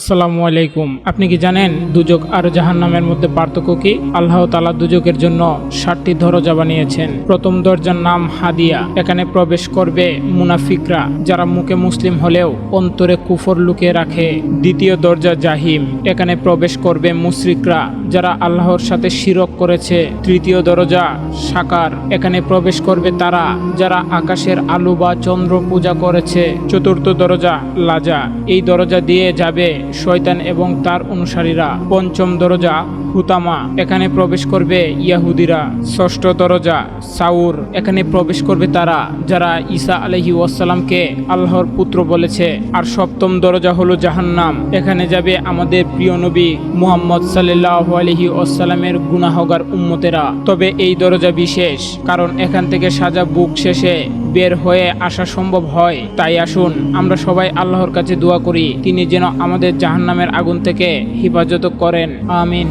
আসসালামু আলাইকুম। আপনি কি জানেন দুজক আর জাহান্নামের মধ্যে পার্থক্য কি? আল্লাহ তালা দুজকের জন্য ষাটটি দরজা বানিয়েছেন। প্রথম দরজার নাম হাদিয়া। এখানে প্রবেশ করবে মুনাফিকরা, যারা মুখে মুসলিম হলেও অন্তরে কুফর লুকিয়ে রাখে। দ্বিতীয় দরজা জাহিম। এখানে প্রবেশ করবে মুশরিকরা, যারা আল্লাহর সাথে শিরক করেছে। তৃতীয় দরজা সাকার। এখানে প্রবেশ করবে তারা, যারা আকাশের আলু বা চন্দ্র পূজা করেছে। চতুর্থ দরজা লাজা। এই দরজা দিয়ে যাবে শয়তান এবং তার অনুসারীরা। পঞ্চম দরজা, হুতামা, এখানে প্রবেশ করবে ইয়াহুদিরা। ষষ্ঠ দরজা, সাউর, এখানে প্রবেশ করবে তারা, যারা ঈসা আলহি ওয়াসালামকে আল্লাহর পুত্র বলেছে। আর সপ্তম দরজা হলো জাহান্নাম, এখানে যাবে আমাদের প্রিয় নবী মুহাম্মদ সাল্লাহ আলহি ওয়াসালামের গুনাহগার উম্মতেরা। তবে এই দরজা বিশেষ, কারণ এখান থেকে সাজা বুক শেষে বের হয়ে আসা সম্ভব হয়। তাই আসুন, আমরা সবাই আল্লাহর কাছে দোয়া করি, তিনি যেন আমাদের জাহান্নামের আগুন থেকে হেফাজত করেন। আমিন।